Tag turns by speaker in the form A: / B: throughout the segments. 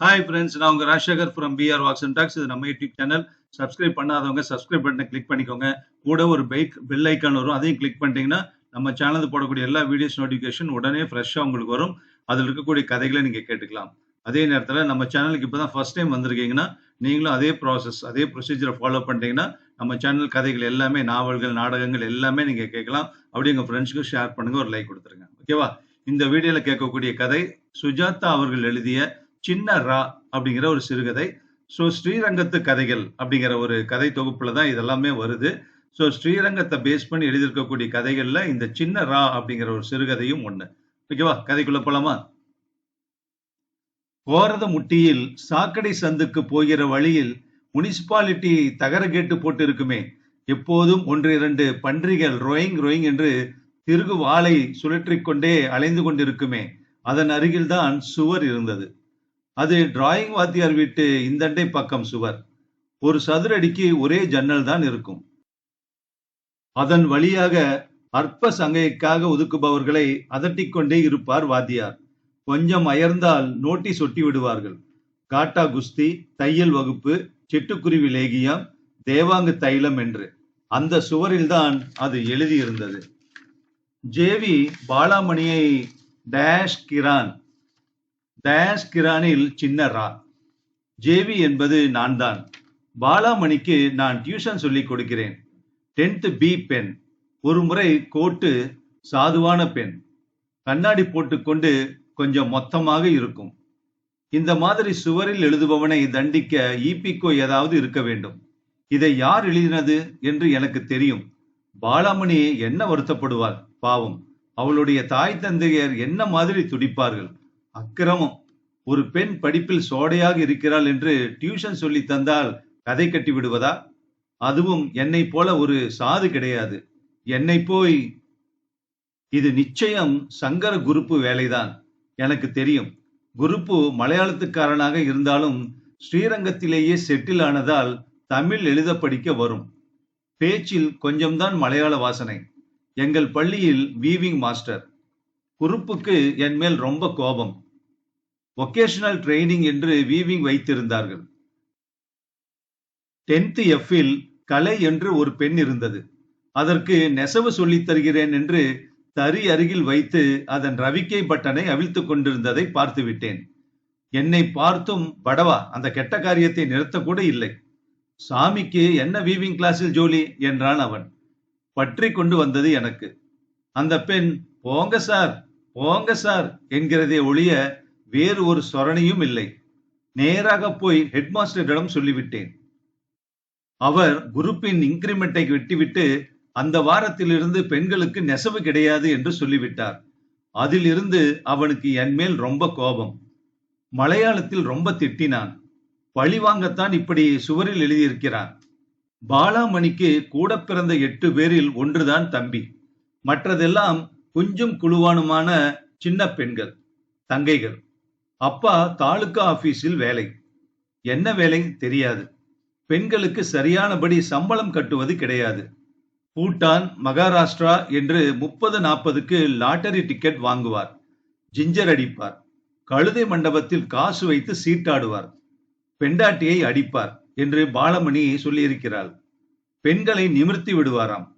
A: Hi friends நான் உங்க Rajasekar from PR walks and talks இது நம்ம யூடியூப் சேனல் சப்ஸ்கிரைப் பண்ணாதவங்க சப்ஸ்கிரைப் பட்டனை கிளிக் பண்ணிக்கோங்க. கூட ஒரு பைக் பெல் ஐக்கான் வரும். அதையும் கிளிக் பண்ணிட்டீங்கன்னா நம்ம சேனல் போடக்கூடிய எல்லா வீடியோஸ் நோட்டிஃபிகேஷன் உடனே ஃப்ரெஷ்ஷாக உங்களுக்கு வரும். அதில் இருக்கக்கூடிய கதைகளை நீங்கள் கேட்டுக்கலாம். அதே நேரத்தில் நம்ம சேனலுக்கு இப்போ தான் ஃபர்ஸ்ட் டைம் வந்திருக்கீங்கன்னா நீங்களும் அதே ப்ராசஸ் அதே ப்ரொசீஜரை ஃபாலோ பண்ணிட்டீங்கன்னா நம்ம சேனல் கதைகள் எல்லாமே நாவல்கள் நாடகங்கள் எல்லாமே நீங்கள் கேட்கலாம். அப்படி உங்கள் ஃப்ரெண்ட்ஸுக்கும் ஷேர் பண்ணுங்க ஒரு லைக் கொடுத்துருங்க. ஓகேவா இந்த வீடியோவில் கேட்கக்கூடிய கதை சுஜாதா அவர்கள் எழுதிய சின்ன ரா அப்படிங்கிற ஒரு சிறுகதை. ஸோ ஸ்ரீரங்கத்து கதைகள் அப்படிங்கிற ஒரு கதை தொகுப்புல தான் இதெல்லாமே வருது. ஸோ ஸ்ரீரங்கத்தை பேஸ் பண்ணி எழுதியிருக்கக்கூடிய கதைகள்ல இந்த சின்ன ரா அப்படிங்கிற ஒரு சிறுகதையும் ஒண்ணு. ஓகேவா? கதைக்குள்ள போலாமா? போறத முட்டியில் சாக்கடை சந்துக்கு போகிற வழியில் முனிசிபாலிட்டி தகர கேட்டு போட்டு இருக்குமே எப்போதும் ஒன்று இரண்டு பன்றிகள் ரொயிங் ரோயிங் என்று திருகு வாளை சுழற்றி கொண்டே அலைந்து கொண்டிருக்குமே. அதன் அருகில்தான் சுவர் இருந்தது. அது டிராயிங் வாத்தியார் வீட்டு இந்தண்டை பக்கம் சுவர். ஒரு சதுரடிக்கு ஒரே ஜன்னல் தான் இருக்கும். அதன் வழியாக அற்ப சங்கைக்காக ஒதுக்குபவர்களை அதட்டிக்கொண்டே இருப்பார் வாத்தியார். கொஞ்சம் அயர்ந்தால் நோட்டீஸ் ஒட்டி விடுவார்கள். காட்டா குஸ்தி தையல் வகுப்பு சிட்டுக்குருவி லேகியம் தேவாங்கு தைலம் என்று. அந்த சுவரில்தான் அது எழுதியிருந்தது. ஜேவி பாலாமணியை டேஷ் கிரான் டேஷ் கிரானில் சின்ன ரா. ஜேவி என்பது நான் தான் பாலாமணிக்கு நான் டியூஷன் சொல்லிக் கொடுக்கிறேன். டென்த் பி பெண். ஒரு முறை கோட்டு சாதுவான பெண். கண்ணாடி போட்டுக்கொண்டு கொஞ்சம் மொத்தமாக இருக்கும். இந்த மாதிரி சுவரில் எழுதுபவனை தண்டிக்க ஈபிக்கோ ஏதாவது இருக்க வேண்டும். இதை யார் எழுதினது என்று எனக்கு தெரியும். பாலாமணி என்ன வருத்தப்படுவாள்? பாவம். அவளுடைய தாய் தந்தையர் என்ன மாதிரி துடிப்பார்கள்? அக்கிரமம். ஒரு பெண் படிப்பில் சோடையாக இருக்கிறாள் என்று டியூஷன் சொல்லி தந்தால் கதை கட்டி விடுவதா? அதுவும் என்னை போல ஒரு சாது கிடையாது. என்னை போய் இது நிச்சயம் சங்கர குருப்பு வேலைதான். எனக்கு தெரியும். குருப்பு மலையாளத்துக்காரனாக இருந்தாலும் ஸ்ரீரங்கத்திலேயே செட்டில் ஆனதால் தமிழ் எழுத படிக்க வரும். பேச்சில் கொஞ்சம்தான் மலையாள வாசனை. எங்கள் பள்ளியில் வீவிங் மாஸ்டர் குருப்புக்கு என் மேல் ரொம்ப கோபம். வொகேஷனல் ட்ரைனிங் என்று வீவிங் வைத்திருந்தார்கள். டென்த் எஃப்பில் கலை என்று ஒரு பெண் இருந்தது. அதற்கு நெசவு சொல்லித் தருகிறேன் என்று தறி அருகில் வைத்து அதன் ரவிக்கை பட்டனை அவிழ்த்து கொண்டிருந்ததை பார்த்து விட்டேன். என்னை பார்த்தும் படவா அந்த கெட்ட காரியத்தை நிறுத்தக்கூட இல்லை. சாமிக்கு என்ன வீவிங் கிளாஸில் ஜோலி? என்றான் அவன். பற்றி கொண்டு வந்தது எனக்கு. அந்த பெண் போங்க சார் போங்க சார் என்கிறதே ஒழிய வேறு ஒரு சொரணையும் இல்லை. நேராக போய் ஹெட்மாஸ்டரிடம் சொல்லிவிட்டேன். அவர் குரூப்பின் இன்கிரிமெண்டை வெட்டிவிட்டு அந்த வாரத்திலிருந்து பெண்களுக்கு நெசவு கிடையாது என்று சொல்லிவிட்டார். அதிலிருந்து அவனுக்கு என் மேல் ரொம்ப கோபம். மலையாளத்தில் ரொம்ப திட்டினான். பழி வாங்கத்தான் இப்படி சுவரில் எழுதியிருக்கிறான். பாலாமணிக்கு கூட பிறந்த எட்டு பேரில் ஒன்றுதான் தம்பி. மற்றதெல்லாம் குஞ்சும் குழுவானுமான சின்ன பெண்கள் தங்கைகள். அப்பா தாலுகா ஆபீஸில் வேலை. என்ன வேலை தெரியாது. பெண்களுக்கு சரியானபடி சம்பளம் கட்டுவது கிடையாது. பூட்டான் மகாராஷ்டிரா என்று முப்பது நாற்பதுக்கு லாட்டரி டிக்கெட் வாங்குவார். ஜிஞ்சர் அடிப்பார். கழுதை மண்டபத்தில் காசு வைத்து சீட்டாடுவார். பெண்டாட்டியை அடிப்பார் என்று பாலமணி சொல்லியிருக்கிறாள். பெண்களை நிமிர்த்தி விடுவாராம்.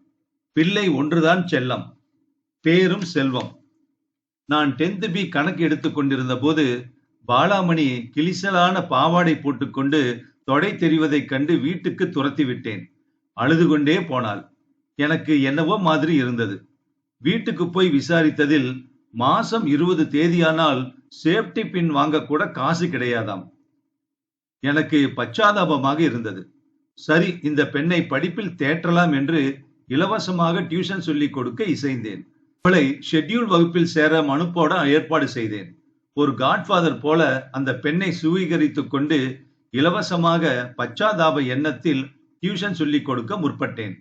A: பிள்ளை ஒன்றுதான் செல்லம். பேரும் செல்வம். நான் டென்த் பி கணக்கு எடுத்து கொண்டிருந்த போது பாலாமணி கிளிசலான பாவாடை போட்டுக்கொண்டு தொடை தெரிவதைக் கண்டு வீட்டுக்கு துரத்தி விட்டேன். அழுது கொண்டே போனாள். எனக்கு என்னவோ மாதிரி இருந்தது. வீட்டுக்கு போய் விசாரித்ததில் மாசம் இருபது தேதியானால் சேஃப்டி பின் வாங்கக்கூட காசு கிடையாதாம். எனக்கு பச்சாதாபமாக இருந்தது. சரி இந்த பெண்ணை படிப்பில் தேற்றலாம் என்று இலவசமாக டியூஷன் சொல்லிக் கொடுக்க இசைந்தேன். அவளை ஷெட்யூல் வகுப்பில் சேர மனு போட ஏற்பாடு செய்தேன். ஒரு காட்ஃபாதர் போல அந்த பெண்ணை சுவீகரித்துக் கொண்டு இலவசமாக பச்சாதாப எண்ணத்தில் டியூஷன் சொல்லிக் கொடுக்க முற்பட்டேன்.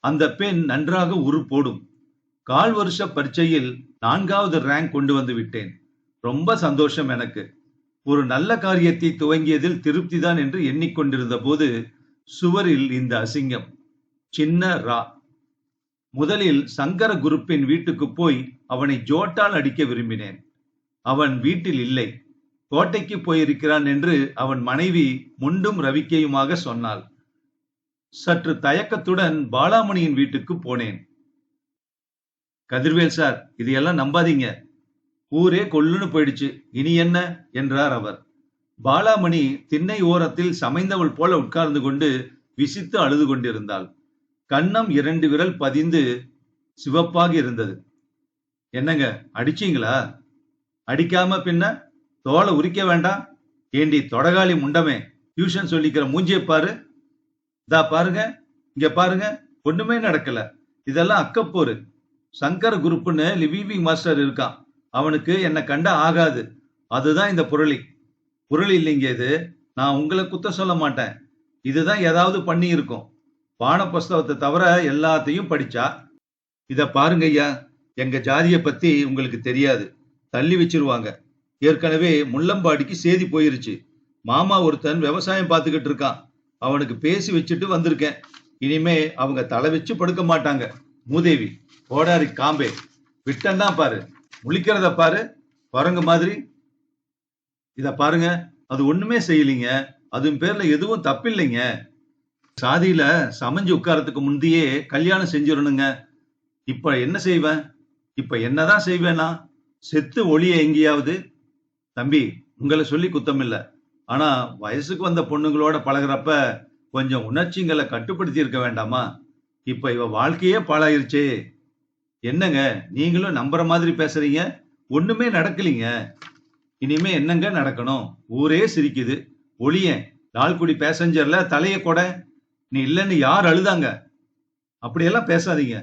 A: அந்த பெண் நன்றாக உரு போடும். கால் வருஷ பரீட்சையில் நான்காவது ரேங்க் கொண்டு வந்து விட்டேன். ரொம்ப சந்தோஷம் எனக்கு. ஒரு நல்ல காரியத்தை துவங்கியதில் திருப்திதான் என்று எண்ணிக்கொண்டிருந்த போது சுவரில் இந்த அசிங்கம். சின்ன ரா முதலில் சங்கர குருப்பின் வீட்டுக்கு போய் அவனை ஜோட்டால் அடிக்க விரும்பினேன். அவன் வீட்டில் இல்லை. கோட்டைக்கு போயிருக்கிறான் என்று அவன் மனைவி முண்டும் ரவிக்கையுமாக சொன்னாள். சற்று தயக்கத்துடன் பாலாமணியின் வீட்டுக்கு போனேன். கதிர்வேல் சார் இதையெல்லாம் நம்பாதீங்க. ஊரே கொல்லுன்னு போயிடுச்சு. இனி என்ன? என்றார் அவர். பாலாமணி திண்ணை ஓரத்தில் சமைந்தவள் போல உட்கார்ந்து கொண்டு விசித்து அழுது கொண்டிருந்தாள். கன்னம் இரண்டு விரல் பதிந்து சிவப்பாக இருந்தது. என்னங்க அடிச்சீங்களா? அடிக்காம பின்ன தோலை உரிக்க வேண்டாம்? ஏண்டி தொடகாளி முண்டமே டியூஷன் சொல்லிக்கிற மூஞ்சிய பாரு. இதா பாருங்க இங்க பாருங்க ஒண்ணுமே நடக்கல. இதெல்லாம் அக்கப்போரு. சங்கர குரூப்னு லிவிவிங் மாஸ்டர் இருக்கான். அவனுக்கு என்ன கண்ட ஆகாது. அதுதான் இந்த புரளி. புரளி இல்லைங்க இது. நான் உங்களை குத்த சொல்ல மாட்டேன். இதுதான் ஏதாவது பண்ணி இருக்கும் பான புஸ்தகத்தை தவிர எல்லாத்தையும் படிச்சா? இத பாருங்க ஐயா எங்க ஜாதியை பத்தி உங்களுக்கு தெரியாது. தள்ளி வச்சிருவாங்க. ஏற்கனவே முள்ளம்பாடிக்கு சேதி போயிருச்சு. மாமா ஒருத்தன் விவசாயம் பார்த்துக்கிட்டு இருக்கான். அவனுக்கு பேசி வச்சுட்டு வந்திருக்கேன். இனிமே அவங்க தலை வச்சு படுக்க மாட்டாங்க. மூதேவி கோடாரி காம்பே விட்டன்னா பாரு. முழிக்கிறத பாரு. குரங்கு மாதிரி. இத பாருங்க. அது ஒண்ணுமே செய்யலீங்க. அதுவும் பேர்ல எதுவும் தப்பில்லைங்க. சாதியில சமைஞ்சு உட்காரத்துக்கு முந்தையே கல்யாணம் செஞ்சிடணுங்க. இப்ப என்ன செய்வேன்? இப்ப என்னதான் செய்வேனா செத்து ஒளிய எங்கேயாவது தம்பி உங்களை சொல்லி குத்தம் இல்ல. ஆனா வயசுக்கு வந்த பொண்ணுங்களோட பழகுறப்ப கொஞ்சம் உணர்ச்சிங்களை கட்டுப்படுத்தி இருக்க வேண்டாமா? இப்ப இவ வாழ்க்கையே பாழாயிருச்சே. என்னங்க நீங்களும் நம்புற மாதிரி பேசுறீங்க? ஒண்ணுமே நடக்கலீங்க. இனிமே என்னங்க நடக்கணும்? ஊரே சிரிக்குது. ஒளியன் லால்குடி பேசஞ்சர்ல தலைய கொடை. நீ இல்லைன்னு யார் அழுதாங்க? அப்படியெல்லாம் பேசாதீங்க.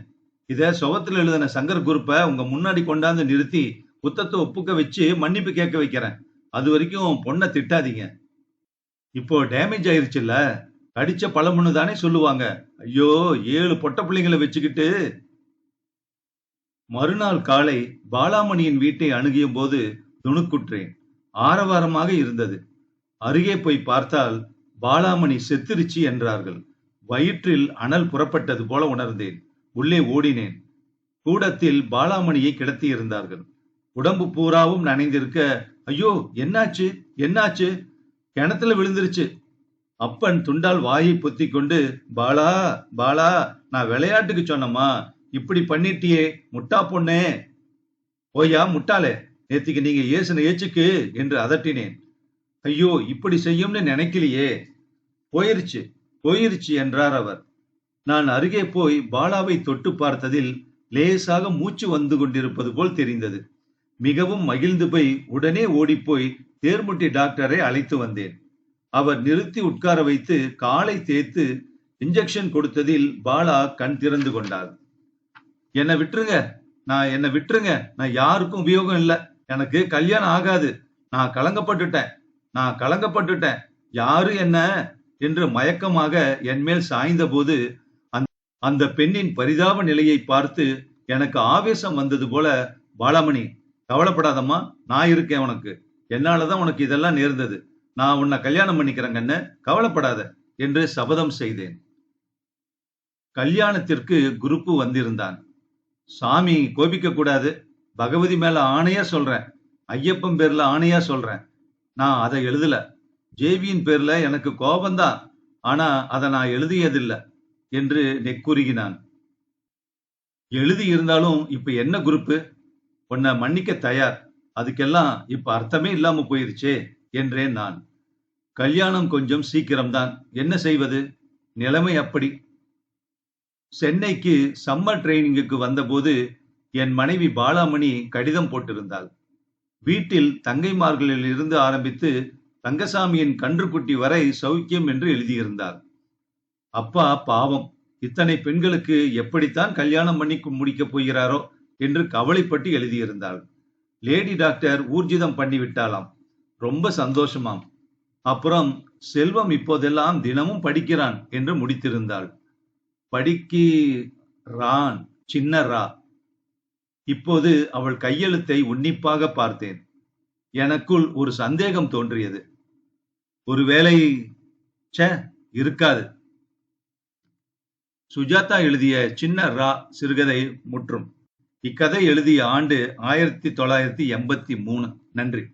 A: இதை சுவத்தில் எழுதின சங்கர் குரூப்பை உங்க முன்னாடி கொண்டாந்து நிறுத்தி புத்தத்தை ஒப்புக்க வச்சு மன்னிப்பு கேட்க வைக்கிறேன். அது வரைக்கும் பொண்ணை திட்டாதீங்க. இப்போ டேமேஜ் ஆயிருச்சுல்ல? கடிச்ச பழமுன்னு தானே சொல்லுவாங்க. ஐயோ ஏழு பொட்ட பிள்ளைங்களை வச்சுக்கிட்டு. மறுநாள் காலை பாலாமணியின் வீட்டை அணுகிய போது துணுக்குற்றேன் ஆரவாரமாக இருந்தது. அருகே போய் பார்த்தால் பாலாமணி செத்துருச்சு என்றார்கள். வயிற்றில் அனல் புறப்பட்டது போல உணர்ந்தேன். உள்ளே ஓடினேன். கூடத்தில் பாலாமணியை கிடத்தியிருந்தார்கள். உடம்பு பூராவும் நனைந்திருக்க ஐயோ என்னாச்சு? என்னாச்சு? கிணத்துல விழுந்துருச்சு. அப்பன் துண்டால் வாயை பொத்தி கொண்டு பாலா பாலா நான் விளையாட்டுக்கு சொன்னம்மா. இப்படி பண்ணிட்டியே முட்டா பொண்ணே. ஓயா முட்டாளே. நேத்திக்கு நீங்க ஏசுன ஏச்சுக்கு என்று அதட்டினேன். ஐயோ இப்படி செய்யும்னு நினைக்கலையே. போயிருச்சு. போயிருச்சு என்றார் அவர். நான் அருகே போய் பாலாவை தொட்டு பார்த்ததில் லேசாக மூச்சு வந்து கொண்டிருப்பது போல் தெரிந்தது. மிகவும் மகிழ்ந்து போய் உடனே ஓடிப்போய் தேர்முட்டி டாக்டரை அழைத்து வந்தேன். அவர் நிறுத்தி உட்கார வைத்து காலை தேய்த்து இன்ஜெக்ஷன் கொடுத்ததில் பாலா கண் திறந்து கொண்டார். என்னை விட்டுருங்க. நான் என்னை விட்டுருங்க. நான் யாருக்கும் உபயோகம் இல்லை. எனக்கு கல்யாணம் ஆகாது. நான் கலங்கப்பட்டுட்டேன். நான் கலங்கப்பட்டுட்டேன். யாரு என்ன? என்று மயக்கமாக என்மேல் சாய்ந்தபோது சாய்ந்த போது அந்த பெண்ணின் பரிதாப நிலையை பார்த்து எனக்கு ஆவேசம் வந்தது போல பாலாமணி கவலைப்படாதம்மா நான் இருக்கேன் உனக்கு. என்னாலதான் உனக்கு இதெல்லாம் நேர்ந்தது. நான் உன்னை கல்யாணம் பண்ணிக்கிறேங்கன்னு கவலைப்படாத என்று சபதம் செய்தேன். கல்யாணத்திற்கு குருப்பு வந்திருந்தான். சாமி கோபிக்க கூடாது. பகவதி மேல ஆணையா சொல்றேன். ஐயப்பன் பேர்ல ஆணையா சொல்றேன். நான் அதை எழுதல. ஜேவியின் பேர்ல எனக்கு கோபந்தான். ஆனா அதை நான் எழுதியதில்லை என்று நெக்குருகினான் எழுதி இருந்தாலும் இப்ப என்ன குரூப்பு உன்னை மன்னிக்க தயார். அதுக்கெல்லாம் இப்ப அர்த்தமே இல்லாம போயிருச்சே என்றேன் நான். கல்யாணம் கொஞ்சம் சீக்கிரம்தான். என்ன செய்வது? நிலைமை அப்படி. சென்னைக்கு சம்மர் ட்ரைனிங்குக்கு வந்தபோது என் மனைவி பாலாமணி கடிதம் போட்டிருந்தாள். வீட்டில் தங்கைமார்களில் இருந்து ஆரம்பித்து ரங்கசாமியின் கன்றுக்குட்டி வரை சௌக்கியம் என்று எழுதியிருந்தார். அப்பா பாவம். இத்தனை பெண்களுக்கு எப்படித்தான் கல்யாணம் பண்ணி முடிக்கப் போகிறாரோ என்று கவலைப்பட்டு எழுதியிருந்தாள். லேடி டாக்டர் ஊர்ஜிதம் பண்ணிவிட்டாளாம் ரொம்ப சந்தோஷமாம். அப்புறம் செல்வம் இப்போதெல்லாம் தினமும் படிக்கிறான் என்று முடித்திருந்தாள். படிக்கிறான் சின்ன ரா இப்போது அவள் கையெழுத்தை உன்னிப்பாக பார்த்தேன். எனக்குள் ஒரு சந்தேகம் தோன்றியது. ஒருவேளை சே இருக்காது. சுஜாதா எழுதிய சின்ன ரா சிறுகதை முற்றும். இக்கதை எழுதிய ஆண்டு ஆயிரத்தி தொள்ளாயிரத்தி எண்பத்தி மூணு. நன்றி.